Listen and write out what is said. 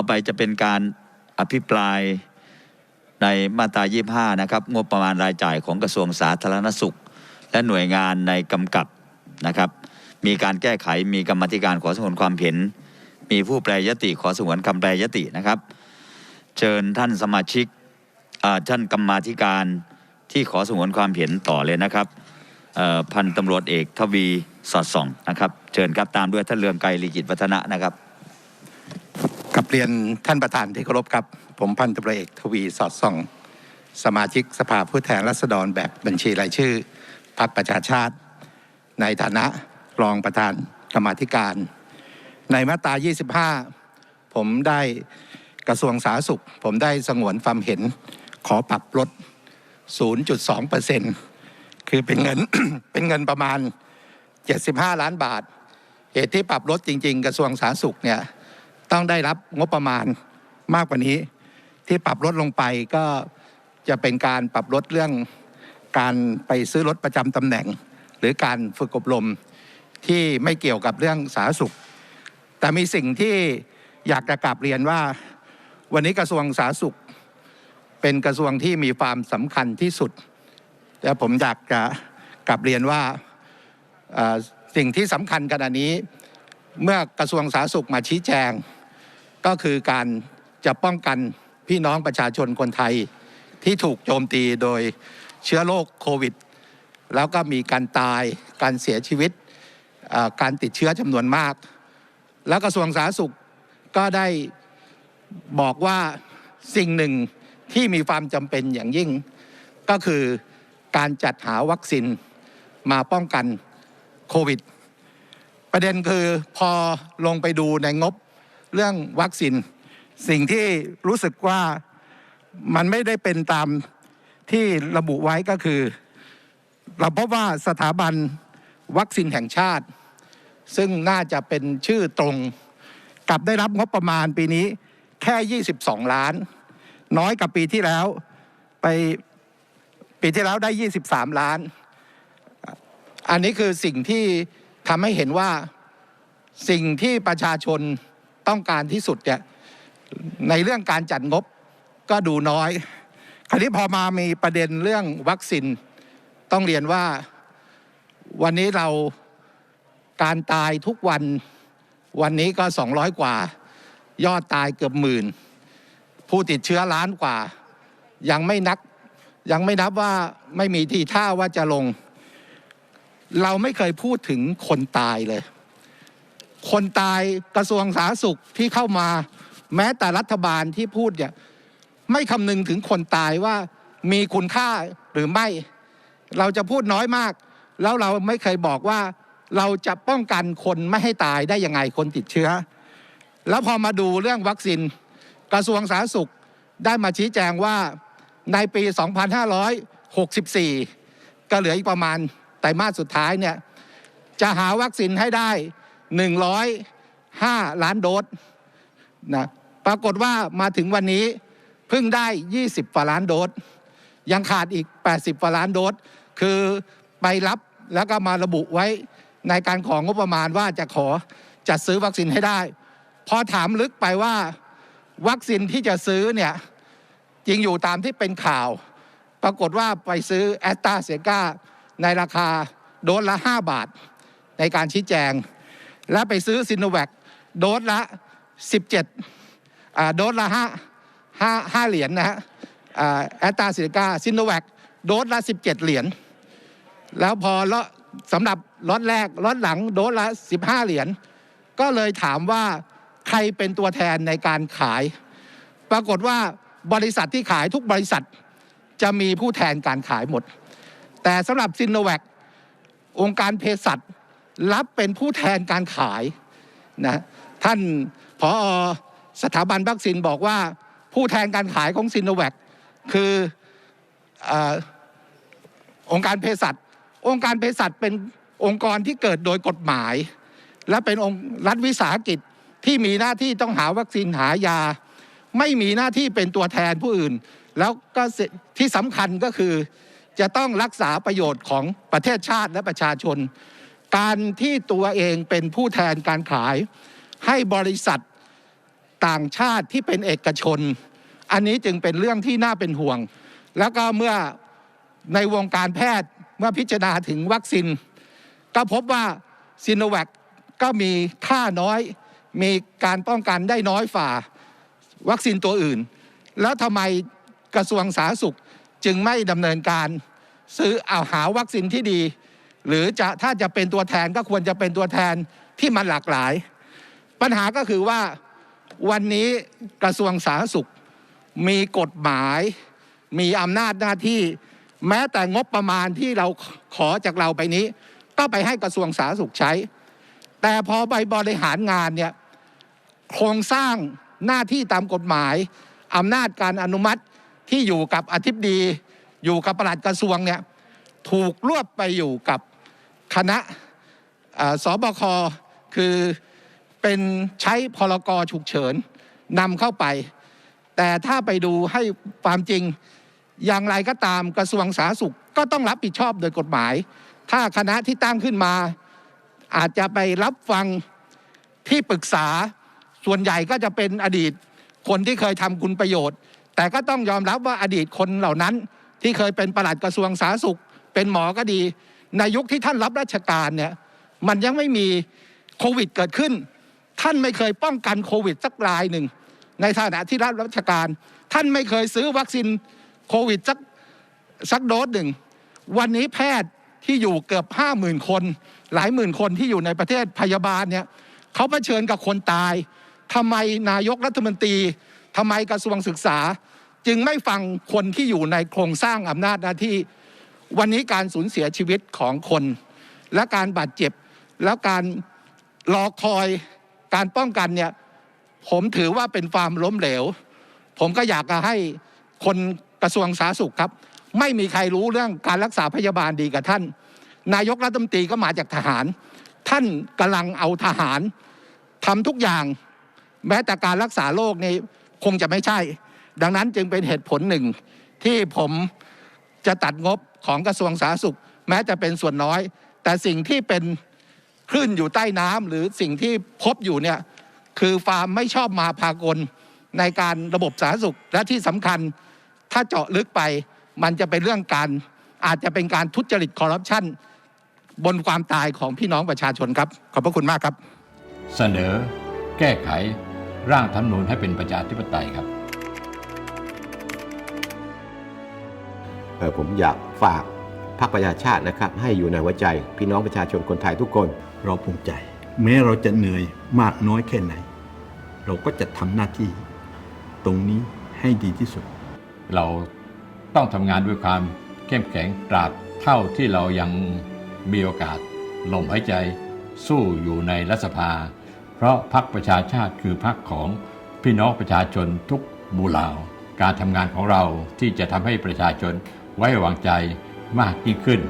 ต่อไปจะเป็นการอภิปรายในมาตรา 25 นะครับ งบประมาณรายจ่ายของกระทรวงสาธารณสุข และหน่วยงานในกำกับนะครับ มีการแก้ไขมีกรรมธิการขอสงวนความเห็น มีผู้แปรยติขอสงวนคำแปรยตินะครับ เชิญท่านสมาชิกท่านกรรมาธิการที่ขอสงวนความเห็นต่อเลยนะครับพันตำรวจเอกทวีสอดส่องนะครับ เชิญครับตามด้วยท่านเรืองไกรลีกิจวัฒนะนะครับ เรียนท่านประธานที่เคารพครับ ผมพันตำรวจเอกทวีสอดส่อง สมาชิกสภาผู้แทนราษฎรแบบบัญชีรายชื่อพรรคประชาชาติ ในฐานะรองประธานกรรมธิการ ในมาตรา 25 ผมได้กระทรวงสาธารณสุข ผมได้สงวนความเห็นขอปรับลด 0.2%คือเป็นเงินเป็นเงินประมาณ 75 ล้านบาท เหตุที่ปรับลดจริง ๆ กระทรวงสาธารณสุขเนี่ย ต้องได้รับงบประมาณมากกว่านี้ ที่ปรับลดลงไปก็จะเป็นการปรับลดเรื่องการไปซื้อรถประจำตำแหน่ง หรือการฝึกอบรมที่ไม่เกี่ยวกับเรื่องสาธารณสุข แต่มีสิ่งที่อยากจะกลับเรียนว่า วันนี้กระทรวงสาธารณสุข เป็นกระทรวงที่มีความสำคัญที่สุดและผมอยากจะกลับเรียนว่าสิ่งที่สำคัญขณะนี้ เมื่อกระทรวงสาธารณสุขมาชี้แจง ก็คือการจะป้องกันพี่น้องประชาชนคนไทยที่ถูกโจมตีโดยเชื้อโรคโควิด แล้วก็มีการตายการเสียชีวิตการติดเชื้อจำนวนมาก แล้วกระทรวงสาธารณสุขก็ได้บอกว่าสิ่งหนึ่งที่มีความจำเป็นอย่างยิ่ง ก็คือการจัดหาวัคซีนมาป้องกันโควิด ประเด็นคือพอลงไปดูในงบ เรื่องวัคซีนสิ่งที่รู้สึกว่ามันไม่ได้เป็นตามที่ระบุไว้ก็คือ เราพบว่าสถาบันวัคซีนแห่งชาติ ซึ่งน่าจะเป็นชื่อตรงกลับได้รับงบประมาณปีนี้แค่ 22 ล้าน น้อยกว่าปีที่แล้วไปปีที่แล้วได้ 23 ล้าน อันนี้คือสิ่งที่ทำให้เห็นว่าสิ่งที่ประชาชน ต้องการที่สุดเนี่ยในเรื่องการจัดงบก็ดูน้อย คราวนี้พอมามีประเด็นเรื่องวัคซีนต้องเรียนว่าวันนี้เราการตายทุกวันวันนี้ก็ 200 กว่า ยอดตายเกือบหมื่น ผู้ติดเชื้อล้านกว่า ยังไม่นักยังไม่นับว่าไม่มีทีท่าว่าจะลง เราไม่เคยพูดถึงคนตายเลย คนตายกระทรวงสาธารณสุขที่เข้ามาแม้แต่รัฐบาลที่พูดเนี่ยไม่คำนึงถึงคนตายว่ามีคุณค่าหรือไม่ เราจะพูดน้อยมาก แล้วเราไม่เคยบอกว่าเราจะป้องกันคนไม่ให้ตายได้ยังไงคนติดเชื้อ แล้วพอมาดูเรื่องวัคซีนกระทรวงสาธารณสุขได้มาชี้แจงว่าในปี 2564 ก็เหลืออีกประมาณไตรมาสสุดท้ายเนี่ยจะหาวัคซีนให้ได้ 105ล้านโดสนะปรากฏว่ามาถึงวันนี้เพิ่งได้20กว่าล้านโดสยังขาดอีก80กว่าล้านโดสคือไปรับแล้วก็มาระบุไว้ในการของงบประมาณว่าจะขอจัดซื้อวัคซีนให้ได้ พอถามลึกไปว่าวัคซีนที่จะซื้อเนี่ยจริงอยู่ตามที่เป็นข่าว ปรากฏว่าไปซื้อแอสตราเซกาในราคาโดสละ 5 บาทในการชี้แจง และไปซื้อซิโนแวคโดสละ17อ่าโดสละ5 5 5เหรียญนะฮะแอสตราเซกาซิโนแวคโดสละ17เหรียญแล้วพอละสำหรับล็อตแรกล็อตหลังโดสละ15เหรียญก็เลยถามว่าใครเป็นตัวแทนในการขาย ปรากฏว่าบริษัทที่ขายทุกบริษัทจะมีผู้แทนการขายหมด แต่สำหรับซินโนแวคองค์การเภสัช รับเป็นผู้แทนการขายนะท่านผอสถาบันวัคซีนบอกว่าผู้แทนการขายของซินโนแวคคือออองค์การเภสัชองค์การเภสัชเป็นองค์กรที่เกิดโดยกฎหมาย และเป็นองค์รัฐวิสาหกิจที่มีหน้าที่ต้องหาวัคซีนหายา ไม่มีหน้าที่เป็นตัวแทนผู้อื่น แล้วก็ที่สำคัญก็คือจะต้องรักษาประโยชน์ของประเทศชาติและประชาชน การที่ตัวเองเป็นผู้แทนการขายให้บริษัทต่างชาติที่เป็นเอกชน อันนี้จึงเป็นเรื่องที่น่าเป็นห่วง แล้วก็เมื่อในวงการแพทย์เมื่อพิจารณาถึงวัคซีน ก็พบว่าซีโนแวคก็มีค่าน้อย มีการป้องกันได้น้อยฝ่าวัคซีนตัวอื่น แล้วทำไมกระทรวงสาธารณสุขจึงไม่ดำเนินการซื้อเอาหาวัคซีนที่ดี หรือจะถ้าจะเป็นตัวแทนก็ควรจะเป็นตัวแทนที่มันหลากหลาย ปัญหาก็คือว่าวันนี้กระทรวงสาธารณสุขมีกฎหมาย มีอำนาจหน้าที่ แม้แต่งบประมาณที่เราขอจากเราไปนี้ ก็ไปให้กระทรวงสาธารณสุขใช้ แต่พอไปบริหารงานเนี่ยโครงสร้างหน้าที่ตามกฎหมายอำนาจการอนุมัติที่อยู่กับอธิบดี อยู่กับปลัดกระทรวงเนี่ยถูกรวบไปอยู่กับ คณะสบคคือเป็นใช้พรกฉุกเฉินนำเข้าไป แต่ถ้าไปดูให้ความจริงอย่างไรก็ตามกระทรวงสาธารณสุขก็ต้องรับผิดชอบโดยกฎหมาย ถ้าคณะที่ตั้งขึ้นมา อาจจะไปรับฟังที่ปรึกษาส่วนใหญ่ก็จะเป็นอดีตคนที่เคยทำคุณประโยชน์ แต่ก็ต้องยอมรับว่าอดีตคนเหล่านั้น ที่เคยเป็นประหลัดกระทรวงสาธารณสุข เป็นหมอก็ดี ในยุคที่ท่านรับราชการเนี่ยมันยังไม่มีโควิดเกิดขึ้น ท่านไม่เคยป้องกันโควิดสักรายหนึ่ง ในฐานะที่รับราชการ ท่านไม่เคยซื้อวัคซีนโควิดสักสักโดสหนึ่ง วันนี้แพทย์ที่อยู่เกือบห้าหมื่นคน หลายหมื่นคนที่อยู่ในประเทศพยาบาลเนี่ยเขาเผชิญกับคนตายทำไมนายกรัฐมนตรีทำไมกระทรวงศึกษา จึงไม่ฟังคนที่อยู่ในโครงสร้างอำนาจหน้าที่ วันนี้การสูญเสียชีวิตของคนและการบาดเจ็บ แล้วการรอคอยการป้องกันเนี่ยผมถือว่าเป็นความล้มเหลว ผมก็อยากจะให้คนกระทรวงสาธารณสุขครับ ไม่มีใครรู้เรื่องการรักษาพยาบาลดีกับท่าน นายกรัฐมนตรีก็มาจากทหาร ท่านกำลังเอาทหารทำทุกอย่าง แม้แต่การรักษาโรคนี่คงจะไม่ใช่ ดังนั้นจึงเป็นเหตุผลหนึ่งที่ผมจะตัดงบ ของกระทรวงสาธารณสุข แม้จะเป็นส่วนน้อย แต่สิ่งที่เป็นคลื่นอยู่ใต้น้ำหรือสิ่งที่พบอยู่เนี่ยคือความไม่ชอบมาพากลในการระบบสาธารณสุขและที่สำคัญถ้าเจาะลึกไป มันจะเป็นเรื่องการอาจจะเป็นการทุจริตคอร์รัปชันบนความตายของพี่น้องประชาชนครับ ขอบพระคุณมากครับ เสนอ แก้ไขร่างธรรมนูญให้เป็นประชาธิปไตยครับ ผมอยากฝากพรรคประชาชาตินะครับ ให้อยู่ในหัวใจพี่น้องประชาชนคนไทยทุกคน เราภูมิใจ แม้เราจะเหนื่อยมากน้อยแค่ไหน เราก็จะทำหน้าที่ ตรงนี้ให้ดีที่สุด เราต้องทำงานด้วยความเข้มแข็งตราบเท่าที่เรายังมีโอกาสลมหายใจสู้อยู่ในรัฐสภา เพราะพรรคประชาชาติคือพรรคของพี่น้องประชาชนทุกหมู่เหล่าการทำงานของเราที่จะทำให้ประชาชน ไว้วางใจมากยิ่งขึ้น